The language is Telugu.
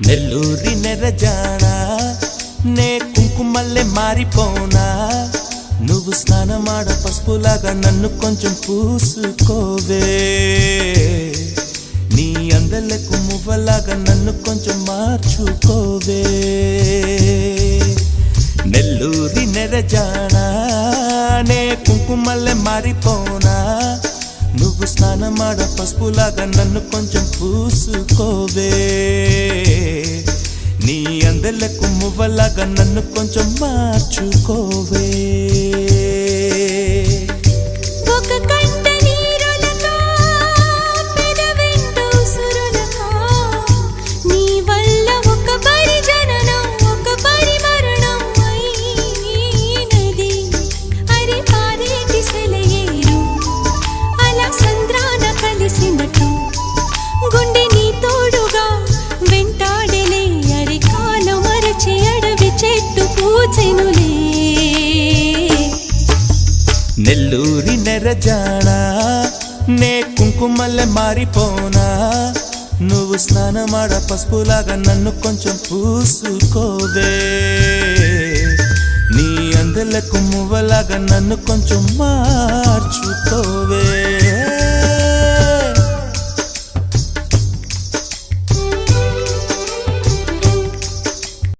నెల్లూరి నెరజానా? నే కుంకుమల్లే మారిపోనా? నువ్వు స్నానమాడ పసుపులాగా నన్ను కొంచెం పూసుకోవే. నీ అందలకు మువ్వలాగా నన్ను కొంచెం మార్చుకోవే. నెల్లూరి నెరజానా? నే కుంకుమల్లే మారిపోనా? నువ్వు స్నానమాడ పసుపులాగా నన్ను కొంచెం పూసుకోవే. నీ అందలకు మువ్వలాగా నన్ను కొంచెం మార్చుకోవే. నెల్లూరి నెరజాడా నే కుంకుమల్లె మారిపోనా? నువ్వు స్నానమాడ పసుపులాగా నన్ను కొంచెం పూసుకోవే. నీ అందలకు మువ్వలాగా నన్ను కొంచెం మార్చు.